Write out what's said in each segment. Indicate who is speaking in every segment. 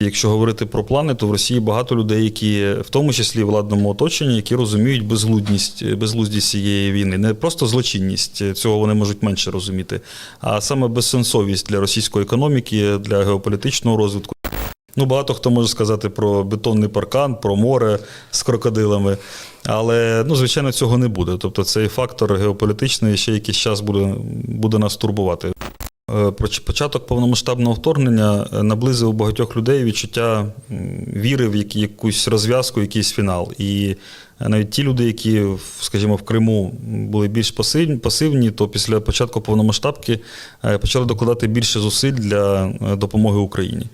Speaker 1: Якщо говорити про плани, то в Росії багато людей, які в тому числі в владному оточенні, які розуміють безглудність, безглуздість цієї війни, не просто злочинність, цього вони можуть менше розуміти, а саме безсенсовість для російської економіки, для геополітичного розвитку. Ну, багато хто може сказати про бетонний паркан, про море з крокодилами, але ну, звичайно, цього не буде. Тобто цей фактор геополітичний ще якийсь час буде, буде нас турбувати. Е, Початок повномасштабного вторгнення е, наблизив багатьох людей відчуття віри в якусь розв'язку, якийсь фінал. І е, навіть ті люди, які, скажімо, в Криму були більш пасивні, то після початку повномасштабки почали докладати більше зусиль для допомоги Україні.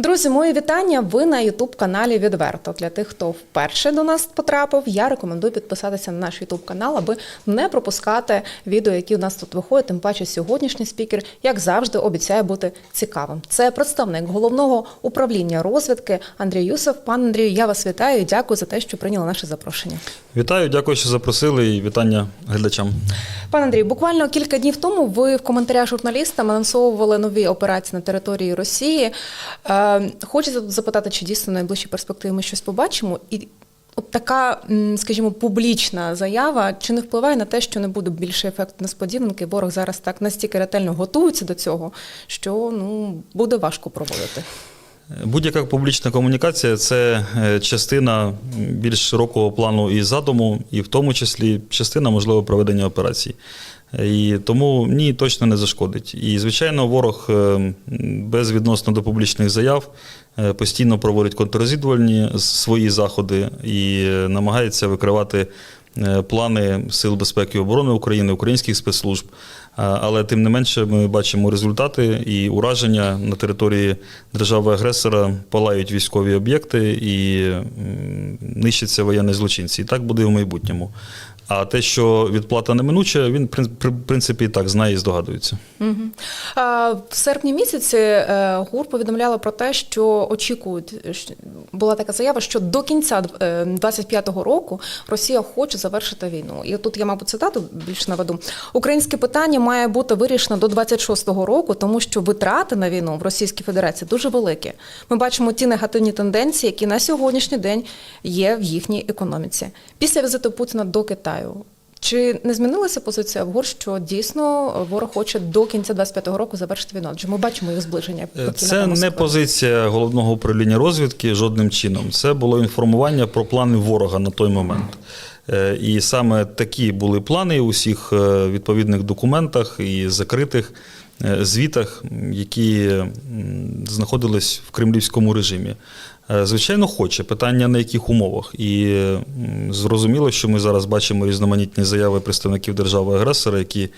Speaker 2: Друзі, мої вітання. Ви на Ютуб каналі Відверто. Для тих, хто вперше до нас потрапив, я рекомендую підписатися на наш Ютуб канал, аби не пропускати відео, які у нас тут виходять. Тим паче, сьогоднішній спікер, як завжди, обіцяє бути цікавим. Це представник головного управління розвідки Андрій Юсов. Пан Андрію, я вас вітаю і дякую за те, що прийняли наше запрошення.
Speaker 1: Вітаю, дякую, що запросили, і вітання глядачам.
Speaker 2: Пан Андрій, буквально кілька днів тому ви в коментарях журналістам анонсовували нові операції на території Росії. Е, Хочу запитати, чи дійсно в найближчій перспективі ми щось побачимо? І от така, скажімо, публічна заява чи не впливає на те, що не буде більше ефект несподіванки? Ворог зараз так настільки ретельно готується до цього, що ну буде важко проводити.
Speaker 1: Будь-яка публічна комунікація це е, частина більш широкого плану і задуму, і в тому числі частина можливо проведення операцій. І тому ні, точно не зашкодить. І, звичайно, ворог е, безвідносно до публічних заяв е, постійно проводить контррозвідувальні свої заходи і е, намагається викривати плани Сил безпеки і оборони України, українських спецслужб. Але тим не менше ми бачимо результати і ураження на території держави-агресора палають військові об'єкти і нищаться воєнні злочинці. І так буде в майбутньому. А те, що відплата неминуча, він в принципі так знає і здогадується.
Speaker 2: Мгм. А, В серпні місяці е, ГУР повідомляла про те, що очікують е, що- була така заява, що до кінця е, 25-го року Росія хоче завершити війну. І тут я, мабуть, цитату більш наведу. Українське питання має бути вирішено до 26-го року, тому що витрати на війну в Російській Федерації дуже великі. Ми бачимо ті негативні тенденції, які на сьогоднішній день є в їхній економіці. Після візиту Путіна до Китаю. Чи не змінилася позиція в ГУР, що дійсно ворог хоче до кінця 25-го року завершити війну? Адже ми бачимо їх зближення.
Speaker 1: Е, Це не позиція головного управління розвідки жодним чином. Це було інформування про плани ворога на той момент. Е, І саме такі були плани у всіх е, відповідних документах і закритих звітах, які знаходились в кремлівському режимі. Е, Звичайно, хоче питання на яких умовах. І зрозуміло, що ми зараз бачимо різноманітні заяви представників держави-агресора, які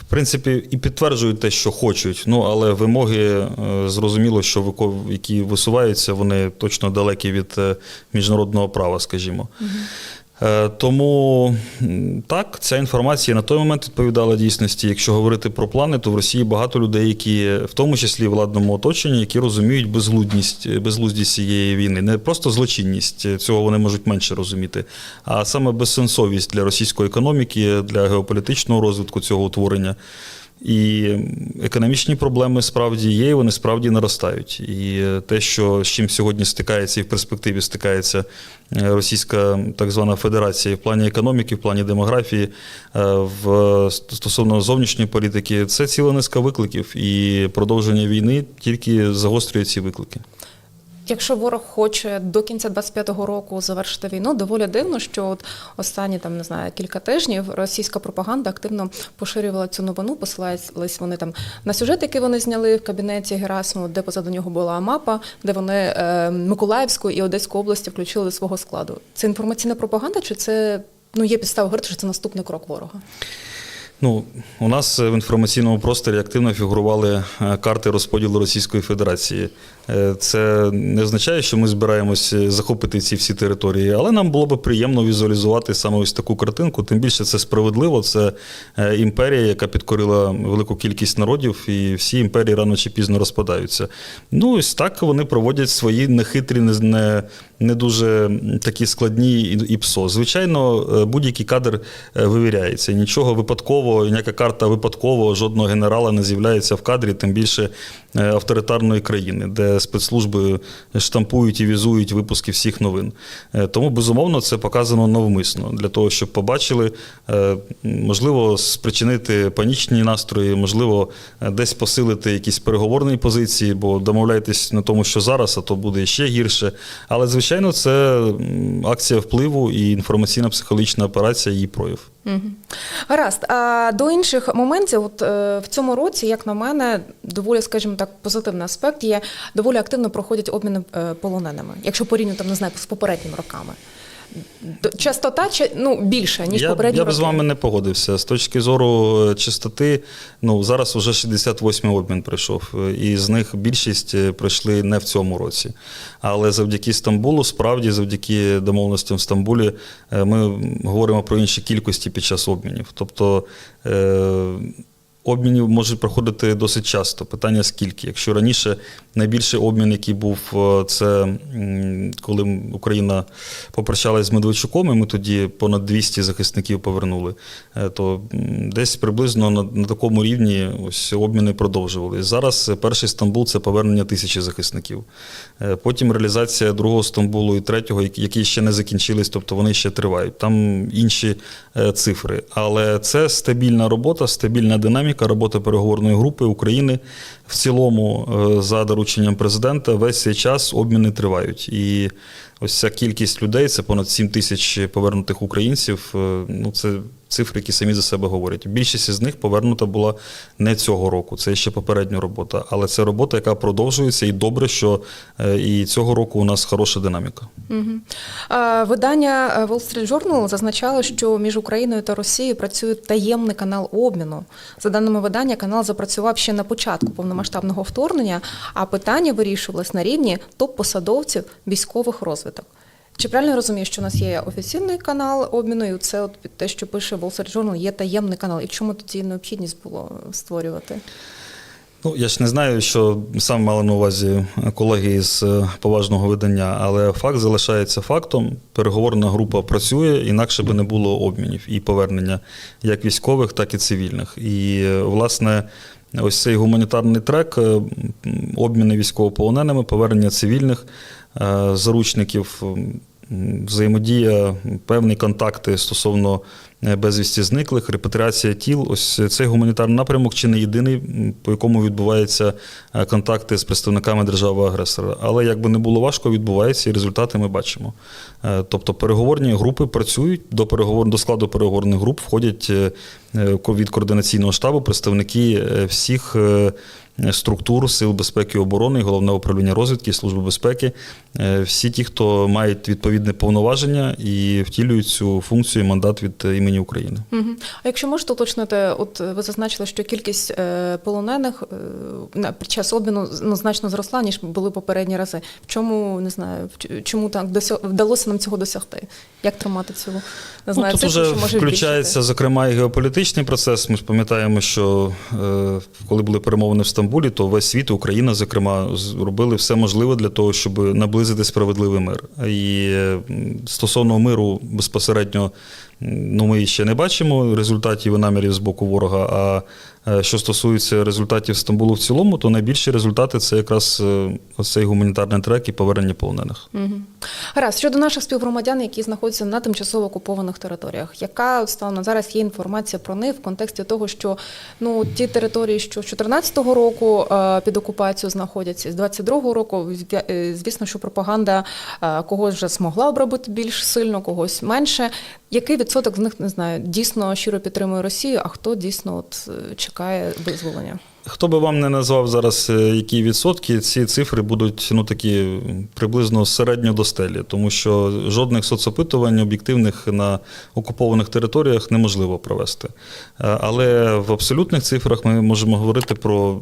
Speaker 1: в принципі і підтверджують те, що хочуть. Ну але вимоги е, зрозуміло, що які висуваються, вони точно далекі від е, міжнародного права, скажімо. Е, Тому так, ця інформація на той момент відповідала дійсності. Якщо говорити про плани, то в Росії багато людей, які в тому числі в владному оточенні, які розуміють безглудність, безглуздість цієї війни, не просто злочинність, цього вони можуть менше розуміти, а саме безсенсовість для російської економіки, для геополітичного розвитку цього утворення. І економічні проблеми справді є, і вони справді наростають. І те, що з чим сьогодні стикається і в перспективі стикається е, Російська так звана Федерація в плані економіки, в плані демографії, е, в стосовно зовнішньої політики, це ціла низка викликів, і продовження війни тільки загострює ці виклики.
Speaker 2: Якщо ворог хоче до кінця 25-го року завершити війну, доволі дивно, що от останні там не знаю кілька тижнів російська пропаганда активно поширювала цю новину. Посилались вони там на сюжет, який вони зняли в кабінеті Герасимова, де позаду нього була мапа, де вони е, Миколаївську і Одеську області включили до свого складу. Це інформаційна пропаганда, чи це ну є підстава говорити, що це наступний крок ворога?
Speaker 1: Ну, у нас в інформаційному просторі активно фігурували е, карти розподілу Російської Федерації. Е, Це не означає, що ми збираємось е, захопити ці всі території, але нам було б приємно візуалізувати саме ось таку картинку. Тим більше це справедливо. Це е, імперія, яка підкорила велику кількість народів, і всі імперії рано чи пізно розпадаються. Ну, ось так вони проводять свої нехитрі, не, не, дуже такі складні і, ПСО. Звичайно, е, будь-який кадр е, вивіряється. Нічого випадкового, ніяка карта випадкового, жодного генерала не з'являється в кадрі, тим більше е, авторитарної країни, де спецслужби штампують і візують випуски всіх новин. Е, Тому, безумовно, це показано навмисно для того, щоб побачили, е, можливо, спричинити панічні настрої, можливо, десь посилити якісь переговорні позиції, бо домовляйтесь на тому, що зараз, а то буде ще гірше. Але, звичайно, це акція впливу і інформаційна психологічна операція, її прояв.
Speaker 2: Мгм. Гаразд. А до інших моментів, от е, в цьому році, як на мене, доволі, скажімо так, позитивний аспект є доволі активно проходять обміни е, полоненими, якщо порівняно там не знаю з попередніми роками. Частота ну більша ніж
Speaker 1: я,
Speaker 2: попередні
Speaker 1: я
Speaker 2: роки.
Speaker 1: б з вами не погодився. З точки зору е, чистоти, ну зараз вже 68-й обмін пройшов, е, і з них більшість е, пройшли не в цьому році. Але завдяки Стамбулу, справді, завдяки домовленостям в Стамбулі, ми говоримо про інші кількості під час обмінів. Тобто обмінів можуть проходити досить часто. Питання скільки? Якщо раніше найбільший обмін, який був, е, це коли Україна попрощалась з Медведчуком, і ми тоді понад 200 захисників повернули, е, то десь приблизно на, на такому рівні ось обміни продовжували. Зараз перший Стамбул це повернення тисячі захисників. Е, Потім реалізація другого Стамбулу і третього, які- ще не закінчились, тобто вони ще тривають. Там інші цифри. Але це стабільна робота, стабільна динаміка, робота переговорної групи України. В цілому, е, за дорученням президента, весь цей час обміни тривають. І ось ця кількість людей, це понад 7 тисяч повернутих українців. е, Ну, це цифри, які самі за себе говорять. Більшість із них повернута була не цього року, це ще попередня робота. Але це робота, яка продовжується, і добре, що е, і цього року у нас хороша динаміка.
Speaker 2: А, Видання е, Wall Street Journal зазначало, що між Україною та Росією працює таємний канал обміну. За даними видання, канал запрацював ще на початку повномасштабного вторгнення, а питання вирішувалось на рівні топ-посадовців військових розвиток. Чи правильно я розумію, що у нас є офіційний канал обміну, і це от те, що пише Wall Street Journal, є таємний канал. І в чому тоді необхідність було створювати?
Speaker 1: Ну, я ж не знаю, що сам мали на увазі колеги з е, поважного видання, але факт залишається фактом. Переговорна група працює, інакше би не було обмінів і повернення як військових, так і цивільних. І, е, власне, ось цей гуманітарний трек, е, обміни військовополоненими, повернення цивільних заручників. Взаємодія, певні контакти стосовно е, безвісті зниклих, репатріація тіл. Ось цей гуманітарний напрямок чи не єдиний, по якому відбуваються е, контакти з представниками держави-агресора. Але як би не було важко, відбувається, і результати ми бачимо. Е, Тобто переговорні групи працюють до переговор до складу переговорних груп входять е, е, від координаційного штабу представники е, всіх. Структур сил безпеки і оборони, головне управління розвідки, служби безпеки, е, всі ті, хто мають відповідне повноваження і втілюють цю функцію і мандат від імені України.
Speaker 2: А якщо можете уточнити, от ви зазначили, що кількість е, полонених е, під час обміну ну, значно зросла, ніж були попередні рази. В чому не знаю, в чому так вдалося нам цього досягти? Як тримати цю не
Speaker 1: Ну, тут
Speaker 2: цифру,
Speaker 1: вже
Speaker 2: може
Speaker 1: включається, зокрема, і геополітичний процес. Ми ж пам'ятаємо, що е, коли були перемовини в Стамбулі, то весь світ, Україна, зокрема, зробили все можливе для того, щоб наблизити справедливий мир. І е, стосовно миру безпосередньо, ну ми ще не бачимо результатів і намірів з боку ворога. А що стосується результатів Стамбулу в цілому, то найбільші результати це якраз е, оцей гуманітарний трек і повернення полонених.
Speaker 2: Гаразд, щодо наших співгромадян, які знаходяться на тимчасово окупованих територіях, яка станом зараз є інформація про них в контексті того, що ну ті території, що з 14-го року е, під окупацією знаходяться, з 22-го року, е, звісно, що пропаганда е, когось вже змогла обробити більш сильно, когось менше. Який відсоток з них не знаю, дійсно щиро підтримує Росію, а хто дійсно от е, чекає визволення?
Speaker 1: Хто би вам не назвав зараз, е, які відсотки, ці цифри будуть ну, такі приблизно середньо до стелі, тому що жодних соцопитувань об'єктивних на окупованих територіях неможливо провести. Е, Але в абсолютних цифрах ми можемо говорити про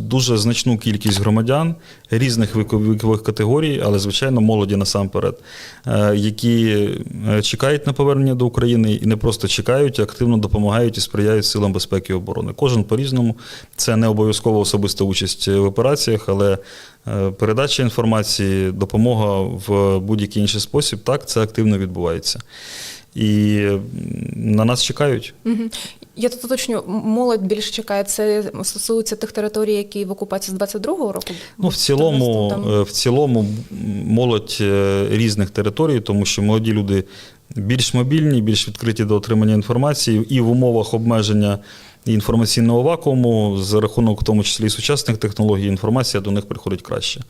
Speaker 1: дуже значну кількість громадян різних вікових категорій, але звичайно молоді насамперед, е, які чекають на повернення до України і не просто чекають, а активно допомагають і сприяють силам безпеки і оборони. Кожен по-різному. Це не обов'язково особиста участь в операціях, але е, передача інформації, допомога в будь-який інший спосіб, так, це активно відбувається. І на нас чекають.
Speaker 2: Мгм. Я тут уточню, молодь більше чекає. Це стосується тих територій, які в окупації з 22-го року.
Speaker 1: Ну, в цілому,
Speaker 2: Там-
Speaker 1: е, в цілому молодь е, різних територій, тому що молоді люди більш мобільні, більш відкриті до отримання інформації і в умовах обмеження інформаційного вакууму, за рахунок в тому числі і сучасних технологій, інформація до них приходить краще.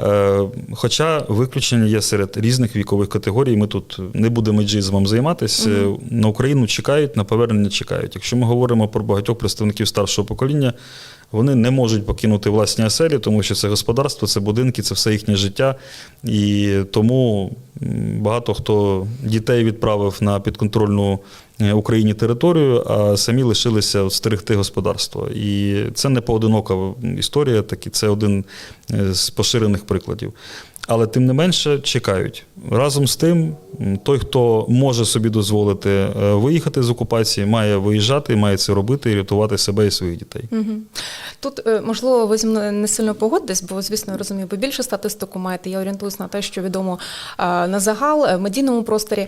Speaker 1: Е, Хоча виключення є серед різних вікових категорій, ми тут не будемо джизмом займатися. Е, На Україну чекають, на повернення чекають. Якщо ми говоримо про багатьох представників старшого покоління, вони не можуть покинути власні оселі, тому що це господарство, це будинки, це все їхнє життя. І тому багато хто дітей відправив на підконтрольну Україні територію, а самі лишилися стерегти господарство. І це не поодинока історія, так і це один е, з поширених прикладів. Але тим не менше чекають. Разом з тим, той, хто може собі дозволити е, виїхати з окупації, має виїжджати, має це робити і рятувати себе і своїх дітей.
Speaker 2: Мгм. Тут, е, можливо, ви зі мною не сильно погодитесь, бо, звісно, я розумію, ви більше статистику маєте. Я орієнтуюсь на те, що відомо на загал е, в медійному просторі.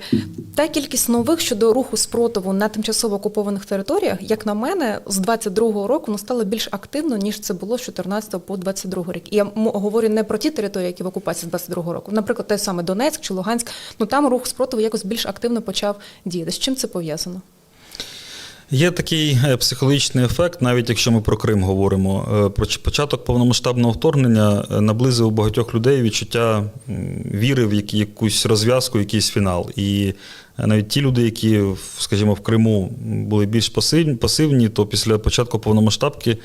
Speaker 2: Та кількість нових щодо руху спротиву на тимчасово окупованих територіях, як на мене, з 22-го року ну, стало більш активно, ніж це було з 14 по 22 рік. І я говорю не про ті території, які в окупації з 22-го року. Наприклад, той саме Донецьк чи Луганськ. Ну там рух спротиву якось більш активно почав діяти. З чим це пов'язано?
Speaker 1: Є такий е, психологічний ефект, навіть якщо ми про Крим говоримо. Е, Про початок повномасштабного вторгнення е, наблизив багатьох людей відчуття віри в якусь розв'язку, якийсь фінал. І навіть ті люди, які, скажімо, в Криму були більш пасивні, то після початку повномасштабки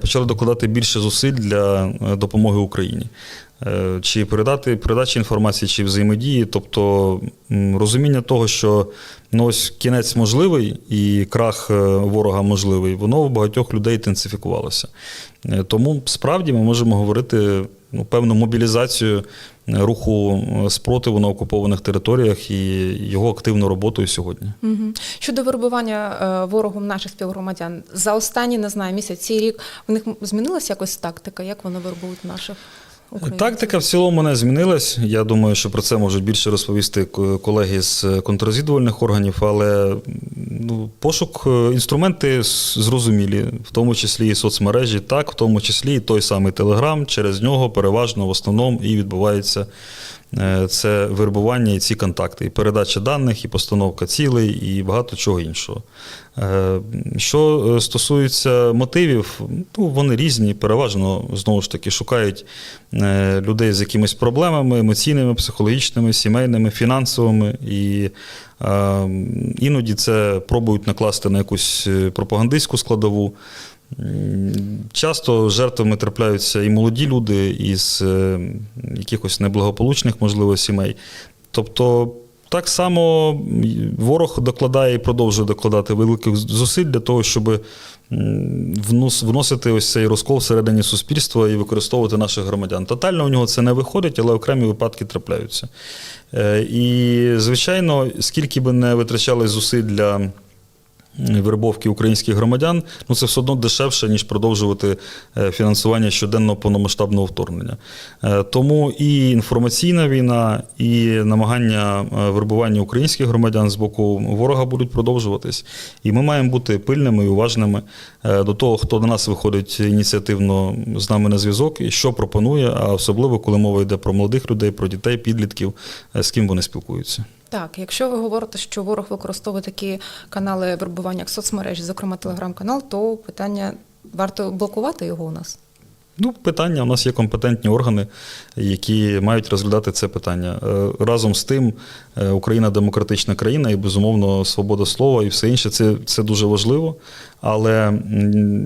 Speaker 1: почали докладати більше зусиль для допомоги Україні. Е, Чи передати передачі інформації, чи взаємодії, тобто розуміння того, що ну, ось кінець можливий і крах е, ворога можливий, воно в багатьох людей інтенсифікувалося. Е, Тому справді ми можемо говорити ну, певну мобілізацію руху спротиву на окупованих територіях і його активну роботою сьогодні.
Speaker 2: Мгм. Щодо вербування е, ворогом наших співгромадян, за останні, не знаю, місяць, цей рік в них змінилася якось тактика, як вони вербують наших українців?
Speaker 1: Тактика в цілому не змінилась. Я думаю, що про це можуть більше розповісти колеги з контррозвідувальних органів, але ну, пошук е, інструменти зрозумілі, в тому числі і соцмережі, так, в тому числі і той самий Телеграм, через нього переважно в основному і відбувається це вербування і ці контакти, і передача даних, і постановка цілей, і багато чого іншого. Е, Що е, стосується мотивів, ну, вони різні, переважно знову ж таки шукають е, людей з якимись проблемами емоційними, психологічними, сімейними, фінансовими. І е, іноді це пробують накласти на якусь е, пропагандистську складову. Часто жертвами трапляються і молоді люди із е, якихось неблагополучних, можливо, сімей. Тобто, так само ворог докладає і продовжує докладати великих зусиль для того, щоб вносити ось цей розкол всередині суспільства і використовувати наших громадян. Тотально у нього це не виходить, але окремі випадки трапляються. Е, І, звичайно, скільки би не витрачали зусиль для вербовки українських громадян, ну це все одно дешевше, ніж продовжувати е, фінансування щоденного повномасштабного вторгнення. Е, Тому і інформаційна війна, і намагання е, вербування українських громадян з боку ворога будуть продовжуватись. І ми маємо бути пильними і уважними до того, хто до нас виходить ініціативно з нами на зв'язок і що пропонує, а особливо коли мова йде про молодих людей, про дітей, підлітків, з ким вони спілкуються.
Speaker 2: Так, якщо ви говорите, що ворог використовує такі канали вербування, як соцмережі, зокрема телеграм-канал, то питання варто блокувати його у нас.
Speaker 1: Ну, питання, у нас є компетентні органи, які мають розглядати це питання. Е, Разом з тим, е, Україна демократична країна і, безумовно, свобода слова і все інше це, це дуже важливо. Але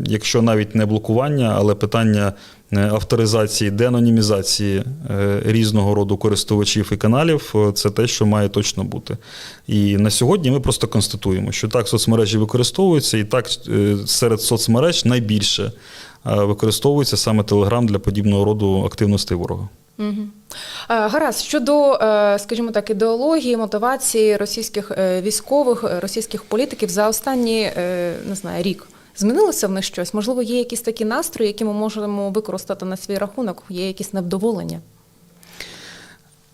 Speaker 1: якщо навіть не блокування, але питання е, авторизації, денонімізації е, різного роду користувачів і каналів, е, це те, що має точно бути. І на сьогодні ми просто констатуємо, що так соцмережі використовуються, і так серед соцмереж найбільше використовується саме Телеграм для подібного роду активностей ворога.
Speaker 2: Угу. Гаразд, щодо, е, скажімо так, ідеології, мотивації російських е, військових, е, російських політиків за останні е, не знаю, рік. Змінилося в них щось? Можливо, є якісь такі настрої, які ми можемо використати на свій рахунок, є якісь невдоволення.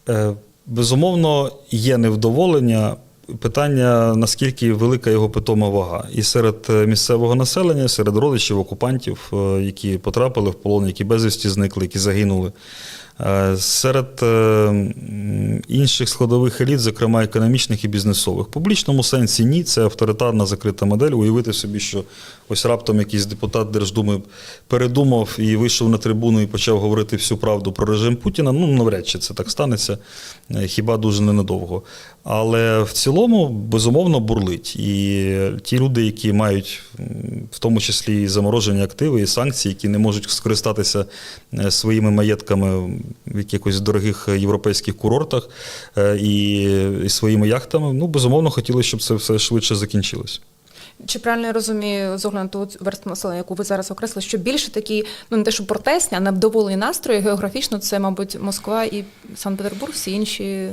Speaker 1: Е, Безумовно, є невдоволення. Питання, наскільки велика його питома вага. І серед е, місцевого населення, серед родичів, окупантів, е, які потрапили в полон, які безвісті зникли, які загинули. Е, Серед е, інших складових еліт, зокрема економічних і бізнесових. В публічному сенсі ні, це авторитарна закрита модель. Уявити собі, що ось раптом якийсь депутат Держдуми передумав і вийшов на трибуну і почав говорити всю правду про режим Путіна. Ну, навряд чи це так станеться, е, хіба дуже ненадовго. Але в цілому, безумовно, бурлить. І ті люди, які мають в тому числі і заморожені активи, і санкції, які не можуть скористатися е, своїми маєтками в якихось дорогих європейських курортах е, і, і своїми яхтами, ну, безумовно, хотіли, щоб це все швидше закінчилось.
Speaker 2: Чи правильно я розумію з огляду на ту версту населення, яку ви зараз окреслили, що більше такі, ну не те, що протестні, а невдоволені настрої географічно, це, мабуть, Москва і Санкт-Петербург, всі інші.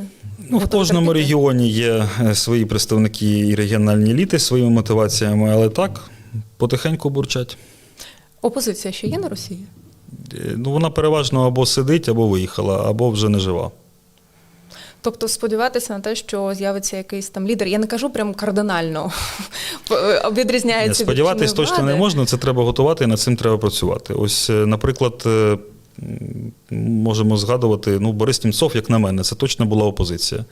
Speaker 1: Ну, в кожному регіоні є е, свої представники і регіональні еліти своїми мотиваціями, але так, потихеньку бурчать.
Speaker 2: Опозиція ще є на Росії?
Speaker 1: Е, Ну, вона переважно або сидить, або виїхала, або вже не жива.
Speaker 2: Тобто сподіватися на те, що з'явиться якийсь там лідер. Я не кажу прям кардинально відрізняється. від
Speaker 1: Сподіватись
Speaker 2: чинної
Speaker 1: точно не можна, це треба готувати і над цим треба працювати. Ось, е, наприклад, е, можемо згадувати, ну, Борис Німцов, як на мене, це точно була опозиція.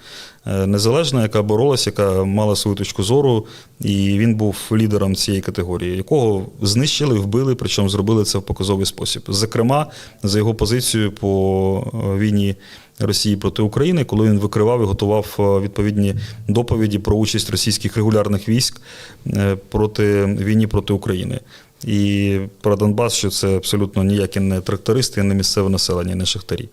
Speaker 1: Е, Незалежна, яка боролась, яка мала свою точку зору, і він був лідером цієї категорії, якого знищили, вбили, причому зробили це в показовий спосіб. Зокрема, за його позицію по е, війні. Росії проти України, коли він викривав і готував е, відповідні доповіді про участь російських регулярних військ е, проти війні проти України. І про Донбас, що це абсолютно ніякі не трактористи, не місцеве населення, не шахтарі.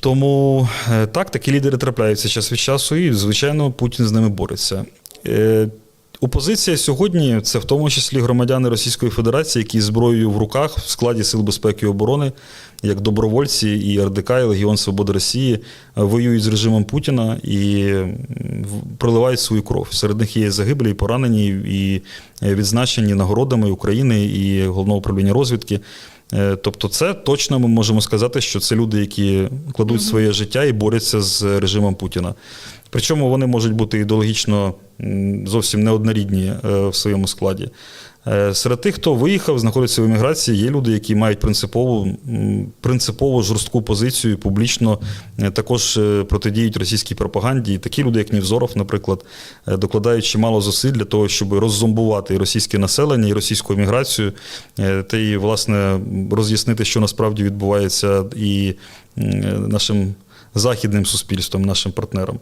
Speaker 1: Тому е, так, такі лідери трапляються час від часу, і, звичайно, Путін з ними бореться. Опозиція сьогодні це в тому числі громадяни Російської Федерації, які зброєю в руках в складі Сил безпеки і оборони, як добровольці і РДК, і Легіон Свободи Росії, воюють з режимом Путіна і проливають свою кров. Серед них є загиблі, і поранені, і е, відзначені нагородами України і головного управління розвідки. Е, Тобто, це точно ми можемо сказати, що це люди, які кладуть своє життя і борються з режимом Путіна. Причому вони можуть бути ідеологічно зовсім неоднорідні е, в своєму складі. Е, Серед тих, хто виїхав, знаходиться в еміграції, є люди, які мають принципову, принципово жорстку позицію, публічно е, також е, протидіють російській пропаганді. Такі люди, як Нівзоров, наприклад, докладають чимало зусиль для того, щоб роззомбувати російське населення, і російську еміграцію, та й, власне, роз'яснити, що насправді відбувається і нашим західним суспільством, нашим партнерам.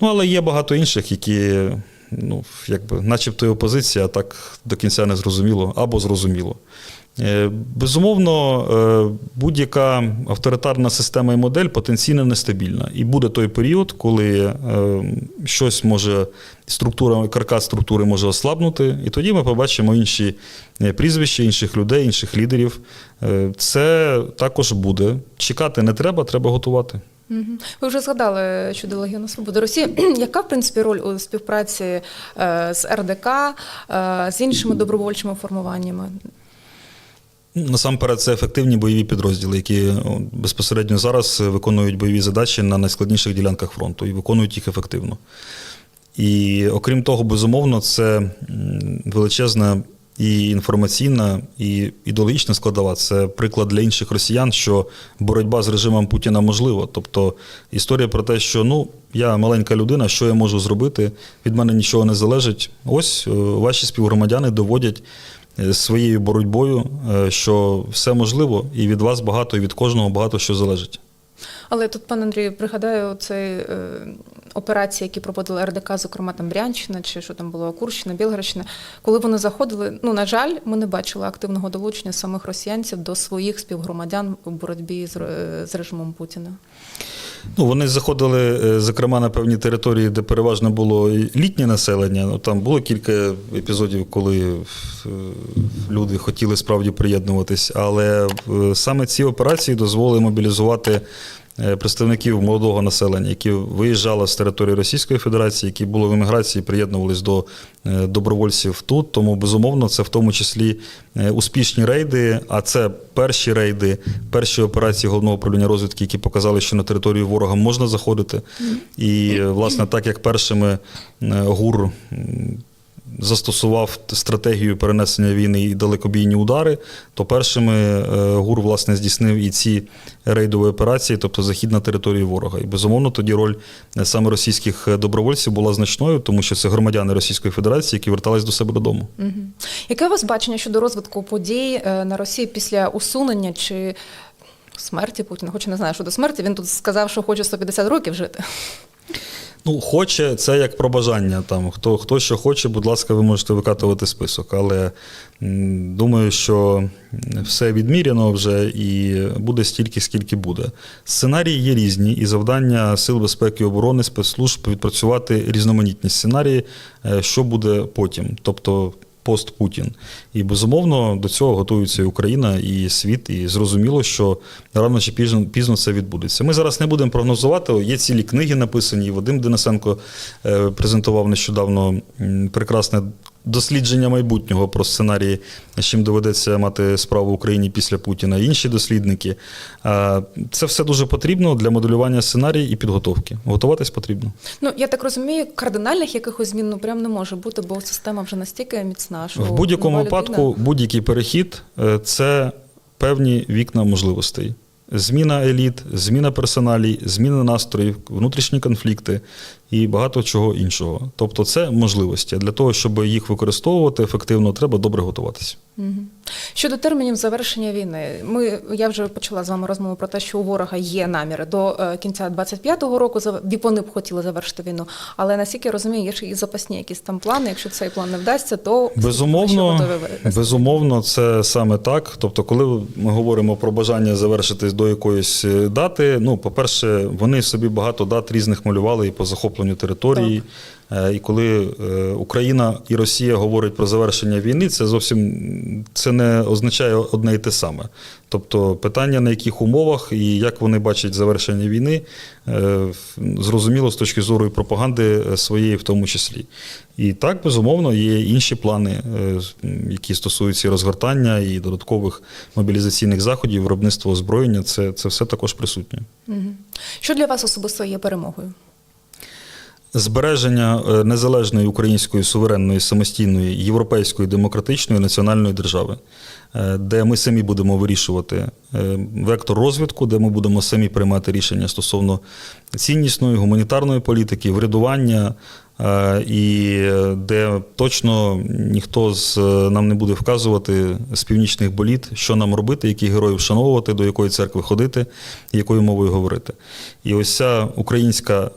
Speaker 1: Ну, але є багато інших, які, ну, якби, начебто і опозиція, а так до кінця не зрозуміло або зрозуміло. Е, Безумовно, е, будь-яка авторитарна система і модель потенційно нестабільна. І буде той період, коли е, щось може, структура, каркас структури може ослабнути, і тоді ми побачимо інші прізвища, інших людей, інших лідерів. Це також буде. Чекати не треба, треба готувати.
Speaker 2: Ви вже згадали щодо Легіону Свободи Росії. Яка, в принципі, роль у співпраці е, з РДК, е, з іншими добровольчими формуваннями?
Speaker 1: Насамперед, це ефективні бойові підрозділи, які безпосередньо зараз виконують бойові задачі на найскладніших ділянках фронту і виконують їх ефективно. І окрім того, безумовно, це величезна і інформаційна, і ідеологічна складова. Це приклад для інших росіян, що боротьба з режимом Путіна можлива. Тобто історія про те, що ну я маленька людина, що я можу зробити, від мене нічого не залежить. Ось е, ваші співгромадяни доводять е, своєю боротьбою, е, що все можливо, і від вас багато, і від кожного багато що залежить.
Speaker 2: Але тут, пане Андрію, пригадаю це е, операції, які проводили РДК, зокрема там Брянщина, чи що там було Курщина, Білгородщина. Коли вони заходили, ну на жаль, ми не бачили активного долучення самих росіянців до своїх співгромадян у боротьбі з, е, з режимом Путіна.
Speaker 1: Ну, вони заходили, е, зокрема, на певні території, де переважно було літнє населення. Ну, там було кілька епізодів, коли е, люди хотіли справді приєднуватись. Але е, саме ці операції дозволили мобілізувати представників молодого населення, які виїжджали з території Російської Федерації, які були в еміграції, приєднувались до е, добровольців тут. Тому, безумовно, це в тому числі е, успішні рейди. А це перші рейди, перші операції головного управління розвідки, які показали, що на територію ворога можна заходити. І, е, власне, так як першими е, ГУР застосував стратегію перенесення війни і далекобійні удари, то першими е, ГУР власне здійснив і ці рейдові операції, тобто захід на територію ворога. І безумовно тоді роль е, саме російських добровольців була значною, тому що це громадяни Російської Федерації, які вертались до себе додому.
Speaker 2: Угу. Яке у вас бачення щодо розвитку подій е, на Росії після усунення чи смерті Путіна? Хоч не знаю, що до смерті. Він тут сказав, що хоче 150 років жити.
Speaker 1: Ну, хоче, це як про бажання. Там, хто, хто що хоче, будь ласка, ви можете викатувати список. Але думаю, що все відміряно вже і буде стільки, скільки буде. Сценарії є різні, і завдання Сил безпеки і оборони спецслужб відпрацювати різноманітні сценарії, е, що буде потім. Тобто пост Путін. І безумовно до цього готуються і Україна і світ, і зрозуміло, що рано чи пізно, пізно це відбудеться. Ми зараз не будемо прогнозувати. Є цілі книги написані. Вадим Денисенко е, презентував нещодавно прекрасне дослідження майбутнього про сценарії, з чим доведеться мати справу в Україні після Путіна. Інші дослідники. Це все дуже потрібно для моделювання сценарії і підготовки. Готуватись потрібно.
Speaker 2: Ну я так розумію, кардинальних якихось змін ну прям не може бути, бо система вже настільки міцна, що
Speaker 1: В будь-якому випадку будь-який перехід е, це певні вікна можливостей. Зміна еліт, зміна персоналій, зміна настроїв, внутрішні конфлікти і багато чого іншого. Тобто це можливості. Для того, щоб їх використовувати ефективно, треба добре готуватися.
Speaker 2: Щодо термінів завершення війни, ми я вже почала з вами розмову про те, що у ворога є наміри до е, кінця 25-го року. Вони б хотіли завершити війну. Але наскільки я розумію, є ще і запасні якісь там плани. Якщо цей план не вдасться, то
Speaker 1: Безумовно, безумовно, це саме так. Тобто, коли ми говоримо про бажання завершити до якоїсь е, дати, ну, по-перше, вони собі багато дат різних малювали і по захопленню території. Е, І коли е, Україна і Росія говорять про завершення війни, це зовсім це не означає одне і те саме. Тобто питання на яких умовах і як вони бачать завершення війни, е, зрозуміло з точки зору і пропаганди своєї в тому числі. І так, безумовно, є інші плани, які стосуються і розгортання і додаткових мобілізаційних заходів, виробництва озброєння. Це, це все також присутнє.
Speaker 2: Що для вас особисто є перемогою?
Speaker 1: Збереження е, незалежної української суверенної, самостійної, європейської, демократичної національної держави, е, де ми самі будемо вирішувати е, вектор розвитку, де ми будемо самі приймати рішення стосовно ціннісної, гуманітарної політики, врядування, і де точно ніхто з нам не буде вказувати з північних боліт, що нам робити, яких героїв вшановувати, до якої церкви ходити, якою мовою говорити. І ось ця українська.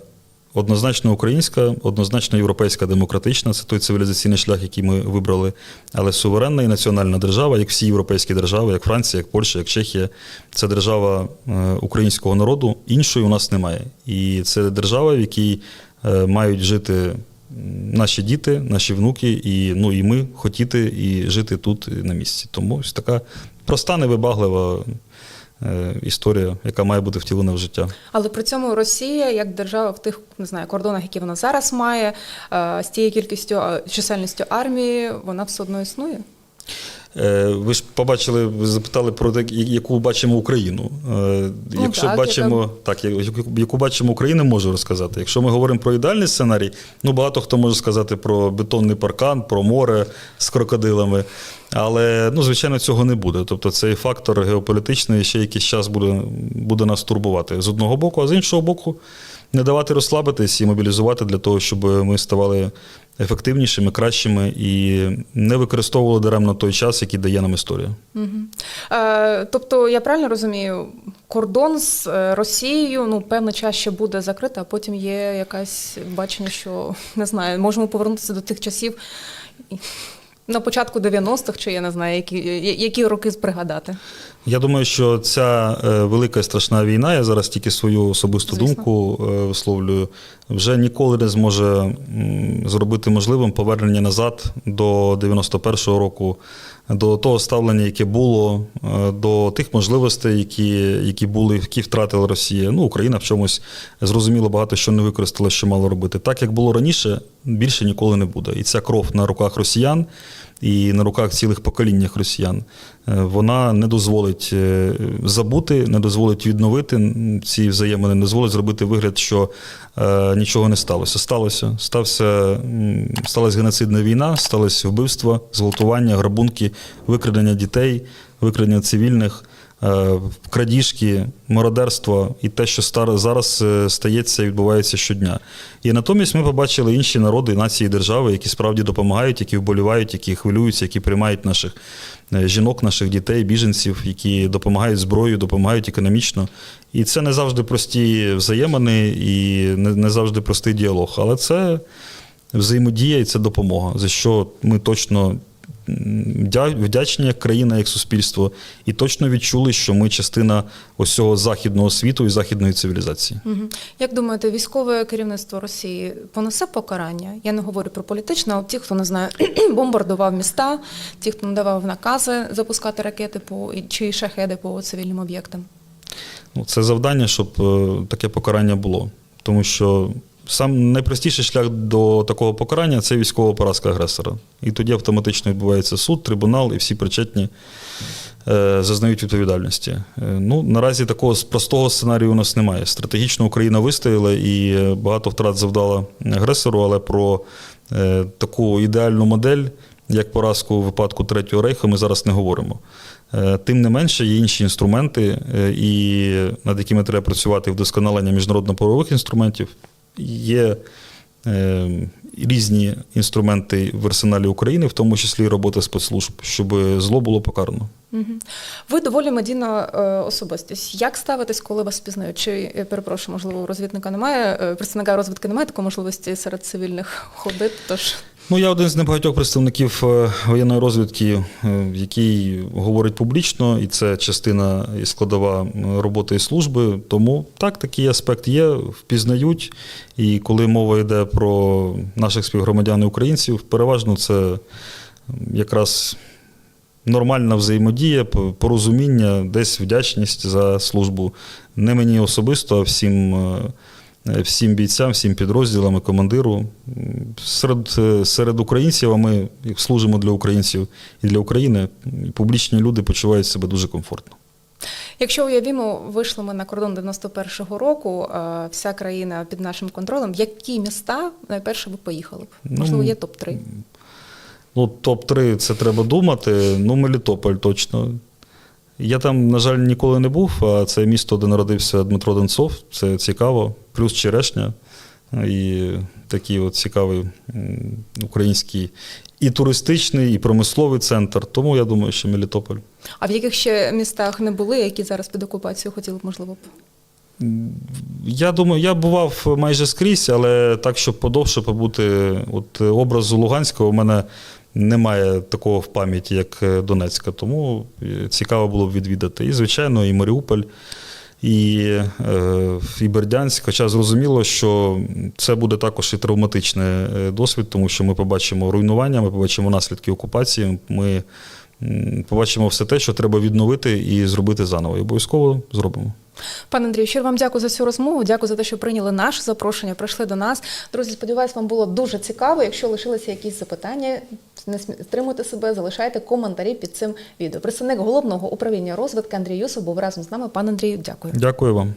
Speaker 1: Однозначно українська, однозначно європейська демократична це той цивілізаційний шлях, який ми вибрали. Але суверенна і національна держава, як всі європейські держави, як Франція, як Польща, як Чехія, це держава е, українського народу. Іншої у нас немає. І це держава, в якій е, мають жити наші діти, наші внуки, і, ну, і ми хотіти і жити тут на місці. Тому ось така проста, невибаглива історія, яка має бути втілена в життя.
Speaker 2: Але при цьому Росія, як держава в тих не знаю кордонах, які вона зараз має, е, з тією кількістю е, чисельністю армії, вона все одно існує.
Speaker 1: Е, Ви ж побачили, ви запитали про те, яку бачимо Україну. Е, Якщо
Speaker 2: Ну так,
Speaker 1: бачимо, так, яку, яку бачимо Україну, можу розказати. Якщо ми говоримо про ідеальний сценарій, ну багато хто може сказати про бетонний паркан, про море з крокодилами. Але ну, звичайно, цього не буде. Тобто цей фактор геополітичний ще якийсь час буде, буде нас турбувати з одного боку, а з іншого боку, не давати розслабитись і мобілізувати для того, щоб ми ставали ефективнішими, кращими і не використовували даремно той час, який дає нам історія.
Speaker 2: Угу. Е, тобто, я правильно розумію, кордон з е, Росією ну певний час ще буде закритий, а потім є якась бачення, що не знаю, можемо повернутися до тих часів на початку 90-х, чи я не знаю, які, які роки пригадати.
Speaker 1: Я думаю, що ця е, велика і страшна війна, я зараз тільки свою особисту
Speaker 2: Звісно.
Speaker 1: думку е, висловлюю, вже ніколи не зможе зробити можливим повернення назад до 91-го року, до того ставлення, яке було, е, до тих можливостей, які, які були, які втратила Росія. Ну, Україна в чомусь зрозуміло багато що не використала, що мало робити. Так як було раніше, більше ніколи не буде. І ця кров на руках росіян і на руках цілих поколіннях росіян, е, вона не дозволить е, забути, не дозволить відновити ці взаємини, не дозволить зробити вигляд, що е, нічого не сталося. Сталося. Стався, сталася геноцидна війна, сталося вбивства, зґвалтування, грабунки, викрадення дітей, викрадення цивільних. Е, Крадіжки, мародерство і те, що зараз е, стається і відбувається щодня. І натомість ми побачили інші народи, нації, держави, які справді допомагають, які вболівають, які хвилюються, які приймають наших е, жінок, наших дітей, біженців, які допомагають зброєю, допомагають економічно. І це не завжди прості взаємини і не, завжди простий діалог. Але це взаємодія і це допомога, за що ми точно вдячні як країна, як суспільство, і точно відчули, що ми частина ось цього західного світу і західної цивілізації.
Speaker 2: Мгм. Як думаєте, військове керівництво Росії понесе покарання? Я не говорю про політичне, а ті, хто не знаю, бомбардував міста, ті, хто надавав накази запускати ракети по чи шахеди по цивільним об'єктам.
Speaker 1: Ну, Це завдання, щоб е, таке покарання було. Тому що сам найпростіший шлях до такого покарання це військова поразка агресора. І тоді автоматично відбувається суд, трибунал і всі причетні е, зазнають відповідальності. Е, ну, наразі такого простого сценарію у нас немає. Стратегічно Україна вистояла і багато втрат завдала агресору, але про е, таку ідеальну модель, як поразку у випадку Третього рейху, ми зараз не говоримо. Е, Тим не менше, є інші інструменти, е, і над якими треба працювати вдосконалення міжнародно-правових інструментів. Є е, різні інструменти в арсеналі України, в тому числі і робота спецслужб, щоб зло було покарано.
Speaker 2: Ви доволі медійна е, особистість. Як ставитесь, коли вас пізнають? Чи я перепрошую, можливо, розвідника немає е, представника розвідки немає такої можливості серед цивільних ходити? Тож
Speaker 1: Ну, я один з небагатьох представників е, воєнної розвідки, е, який говорить публічно, і це частина і складова роботи і служби. Тому так, такий аспект є, впізнають. І коли мова йде про наших співгромадян і українців, переважно це якраз нормальна взаємодія, порозуміння, десь вдячність за службу. Не мені особисто, а всім. Е, Всім бійцям, всім підрозділам і командиру. Серед, е, серед українців, а ми служимо для українців і для України, публічні люди почувають себе дуже комфортно.
Speaker 2: Якщо уявімо, вийшли ми на кордон 91-го року, вся країна під нашим контролем. Які міста найперше ви поїхали б?
Speaker 1: Ну,
Speaker 2: Можливо, є топ 3
Speaker 1: Ну, топ-3 це треба думати. Ну, Мелітополь точно. Я там, на жаль, ніколи не був, а це місто, де народився Дмитро Донцов. Це цікаво. Плюс Черешня. І такий от цікавий український і туристичний, і промисловий центр. Тому я думаю, що Мелітополь.
Speaker 2: А в яких ще містах не були, які зараз під окупацією хотіли б, можливо, б?
Speaker 1: Я думаю, я бував майже скрізь, але так, щоб подовше побути, от образу Луганського у мене немає такого в пам'яті, як е, Донецька. Тому е, цікаво було б відвідати. І, звичайно, і Маріуполь, і, е, і Бердянськ. Хоча зрозуміло, що це буде також і травматичний досвід, тому що ми побачимо руйнування, ми побачимо наслідки окупації. Ми побачимо все те, що треба відновити і зробити заново. І обов'язково зробимо.
Speaker 2: Пане Андрію, щиро вам дякую за цю розмову. Дякую за те, що прийняли наше запрошення, прийшли до нас. Друзі, сподіваюсь, вам було дуже цікаво. Якщо лишилися якісь запитання, не стримуйте себе, залишайте коментарі під цим відео. Представник головного управління розвитки Андрій Юсов був разом з нами. Пане Андрію, дякую.
Speaker 1: Дякую вам.